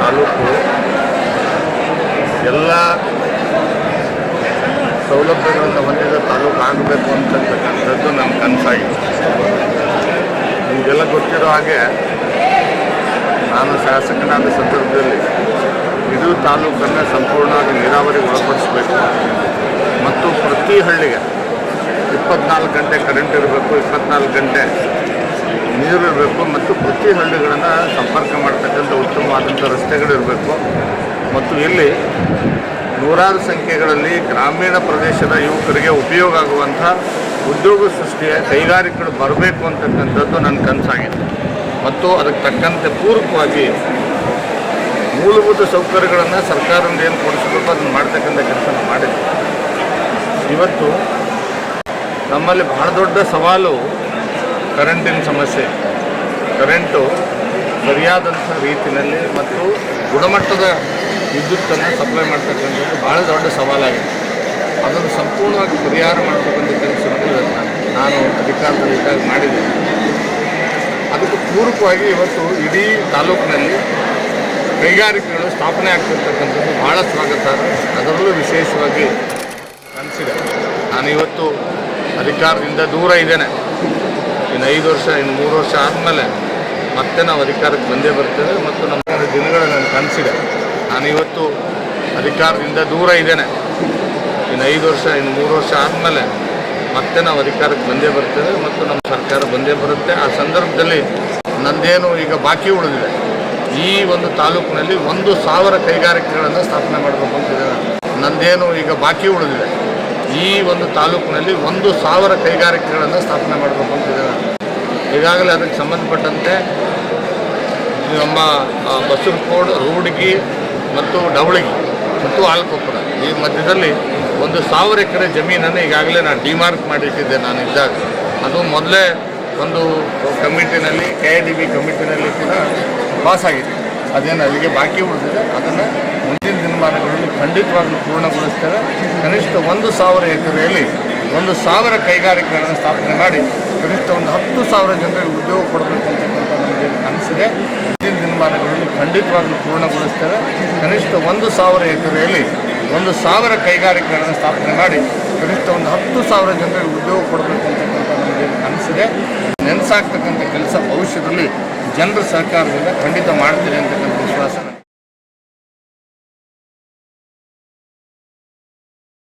ತಾಲೂಕು ಎಲ್ಲ ಸೌಲಭ್ಯಗಳನ್ನು ಹೊಂದಿದ ತಾಲೂಕು ಆಗಬೇಕು ಅಂತಕ್ಕಂಥದ್ದು ನನ್ನ ಕನಸಾಗಿದೆ. ನಿಮಗೆಲ್ಲ ಗೊತ್ತಿರೋ ಹಾಗೆ ನಾನು ಶಾಸಕನಾದ ಸಂದರ್ಭದಲ್ಲಿ ಇದು ತಾಲೂಕನ್ನು ಸಂಪೂರ್ಣವಾಗಿ ನೀರಾವರಿ ಒಳಪಡಿಸಬೇಕು. ಮತ್ತು ಪ್ರತಿ ಹಳ್ಳಿಗೆ ಇಪ್ಪತ್ನಾಲ್ಕು ಗಂಟೆ ಕರೆಂಟ್ ಇರಬೇಕು, ಇಪ್ಪತ್ನಾಲ್ಕು ಗಂಟೆ ನೀರು ಇರಬೇಕು ಮತ್ತು ಪ್ರತಿ ಹಳ್ಳಿಗಳನ್ನು ಸಂಪರ್ಕ ಮಾಡ್ತಕ್ಕಂಥ ಉತ್ತಮವಾದಂಥ ರಸ್ತೆಗಳಿರಬೇಕು. ಮತ್ತು ಇಲ್ಲಿ ನೂರಾರು ಸಂಖ್ಯೆಗಳಲ್ಲಿ ಗ್ರಾಮೀಣ ಪ್ರದೇಶದ ಯುವಕರಿಗೆ ಉಪಯೋಗ ಆಗುವಂಥ ಉದ್ಯೋಗ ಸೃಷ್ಟಿಯ ಕೈಗಾರಿಕೆಗಳು ಬರಬೇಕು ಅಂತಕ್ಕಂಥದ್ದು ನನ್ನ ಕನಸಾಗಿದೆ. ಮತ್ತು ಅದಕ್ಕೆ ತಕ್ಕಂತೆ ಪೂರಕವಾಗಿ ಮೂಲಭೂತ ಸೌಕರ್ಯಗಳನ್ನು ಸರ್ಕಾರದಿಂದ ಏನು ಕೊಡಿಸಬೇಕು, ಅದನ್ನು ಮಾಡ್ತಕ್ಕಂಥ ಕೆಲಸ ಮಾಡಿದೆ ಇವತ್ತು ನಮ್ಮಲ್ಲಿ ಬಹಳ ದೊಡ್ಡ ಸವಾಲು ಕರೆಂಟಿನ ಸಮಸ್ಯೆ. ಕರೆಂಟು ಸರಿಯಾದಂಥ ರೀತಿಯಲ್ಲಿ ಮತ್ತು ಗುಣಮಟ್ಟದ ವಿದ್ಯುತ್ತನ್ನು ಸಪ್ಲೈ ಮಾಡ್ತಕ್ಕಂಥದ್ದು ಭಾಳ ದೊಡ್ಡ ಸವಾಲಾಗಿದೆ. ಅದನ್ನು ಸಂಪೂರ್ಣವಾಗಿ ಪರಿಹಾರ ಮಾಡ್ತಕ್ಕಂಥ ಕೆಲಸವನ್ನು ನಾನು ಅಧಿಕಾರದಲ್ಲಿ ಇದ್ದಾಗ ಮಾಡಿದ್ದೇನೆ. ಅದಕ್ಕೆ ಪೂರಕವಾಗಿ ಇವತ್ತು ಇಡೀ ತಾಲೂಕಿನಲ್ಲಿ ಕೈಗಾರಿಕೆಗಳು ಸ್ಥಾಪನೆ ಆಗ್ತಿರ್ತಕ್ಕಂಥದ್ದು ಭಾಳ ಸ್ವಾಗತ. ಅದರಲ್ಲೂ ವಿಶೇಷವಾಗಿ ಕನಸಿದೆ ನಾನು ಇವತ್ತು ಅಧಿಕಾರದಿಂದ ದೂರ ಇದ್ದೇನೆ. ಇನ್ನು ಐದು ವರ್ಷ, ಇನ್ನು ಮೂರು ವರ್ಷ ಆದಮೇಲೆ ಮತ್ತೆ ನಾವು ಅಧಿಕಾರಕ್ಕೆ ಬಂದೇ ಬರ್ತೇವೆ ಮತ್ತು ನಮ್ಮ ದಿನಗಳು ನನ್ನ ಕನಸಿದೆ. ನಾನು ಇವತ್ತು ಅಧಿಕಾರದಿಂದ ದೂರ ಇದ್ದೇನೆ. ಇನ್ನು ಐದು ವರ್ಷ, ಇನ್ನು ಮೂರು ವರ್ಷ ಆದಮೇಲೆ ಮತ್ತೆ ನಾವು ಅಧಿಕಾರಕ್ಕೆ ಬಂದೇ ಬರ್ತೇವೆ ಮತ್ತು ನಮ್ಮ ಸರ್ಕಾರ ಬಂದೇ ಬರುತ್ತೆ. ಆ ಸಂದರ್ಭದಲ್ಲಿ ನಂದೇನು ಈಗ ಬಾಕಿ ಉಳಿದಿದೆ. ಈ ಒಂದು ತಾಲೂಕಿನಲ್ಲಿ ಒಂದು ಸಾವಿರ ಕೈಗಾರಿಕೆಗಳನ್ನು ಸ್ಥಾಪನೆ ಮಾಡಬೇಕು ಅಂತಿದ್ದೇನೆ ನಂದೇನು ಈಗ ಬಾಕಿ ಉಳಿದಿದೆ. ಈ ಒಂದು ತಾಲೂಕಿನಲ್ಲಿ ಒಂದು ಸಾವಿರ ಕೈಗಾರಿಕೆಗಳನ್ನು ಸ್ಥಾಪನೆ ಮಾಡಬೇಕು ಅಂತಿದ್ದೇನೆ ಈಗಾಗಲೇ ಅದಕ್ಕೆ ಸಂಬಂಧಪಟ್ಟಂತೆ ನಮ್ಮ ಆ, ಬಸವಕೋಡ್ ರೂಡ್ಗಿ ಮತ್ತು ಡವಳಗಿ ಮತ್ತು ಆಲ್ಕೊಪ್ಪರ ಈ ಮಧ್ಯದಲ್ಲಿ ಒಂದು ಸಾವಿರ ಎಕರೆ ಜಮೀನನ್ನು ಈಗಾಗಲೇ ನಾನು ಡಿಮಾರ್ಕ್ ಮಾಡಿಟ್ಟಿದ್ದೆ ನಾನು ಇದ್ದಾಗ. ಅದು ಮೊದಲೇ ಒಂದು ಕಮಿಟಿನಲ್ಲಿ ಕೆ ಐ ಡಿ ಬಿ ಕಮಿಟಿನಲ್ಲಿ ಕೂಡ ಪಾಸ್ ಆಗಿದೆ ಅದೇನು ಅಲ್ಲಿಗೆ ಬಾಕಿ ಉಳಿದಿದೆ. ಅದನ್ನು ಮುಂದಿನ ದಿನಮಾನಗಳಲ್ಲಿ ಖಂಡಿತವಾಗ್ಲೂ ಪೂರ್ಣಗೊಳಿಸ್ತೇವೆ ಕನಿಷ್ಠ ಒಂದು ಸಾವಿರ ಎಕರೆಯಲ್ಲಿ ಒಂದು ಸಾವಿರ ಕೈಗಾರಿಕೆಗಳನ್ನು ಸ್ಥಾಪನೆ ಮಾಡಿ ಕನಿಷ್ಠ ಒಂದು ಹತ್ತು ಸಾವಿರ ಜನರಿಗೆ ಉದ್ಯೋಗ ಕೊಡಬೇಕು ಅಂತಕ್ಕಂಥ ಮುಂದಿನ ದಿನಮಾನಗಳಲ್ಲಿ ಖಂಡಿತವಾಗ್ಲೂ ಪೂರ್ಣಗೊಳಿಸ್ತೇವೆ ಕನಿಷ್ಠ ಒಂದು ಸಾವಿರ ಎಕರೆಯಲ್ಲಿ ಒಂದು ಸಾವಿರ ಕೈಗಾರಿಕೆಗಳನ್ನು ಸ್ಥಾಪನೆ ಮಾಡಿ ಕನಿಷ್ಠ ಒಂದು ಹತ್ತು ಸಾವಿರ ಜನರಿಗೆ ಉದ್ಯೋಗ ಕೊಡಬೇಕು ಅಂತಕ್ಕಂಥ ನಮಗೆ ಅನಿಸಿದೆ. ನೆನೆಸಾಗ್ತಕ್ಕಂಥ ಕೆಲಸ ಭವಿಷ್ಯದಲ್ಲಿ ಜನರ ಸಹಕಾರದಿಂದ ಖಂಡಿತ ಮಾಡ್ತೀರಿ ಅಂತಕ್ಕಂಥ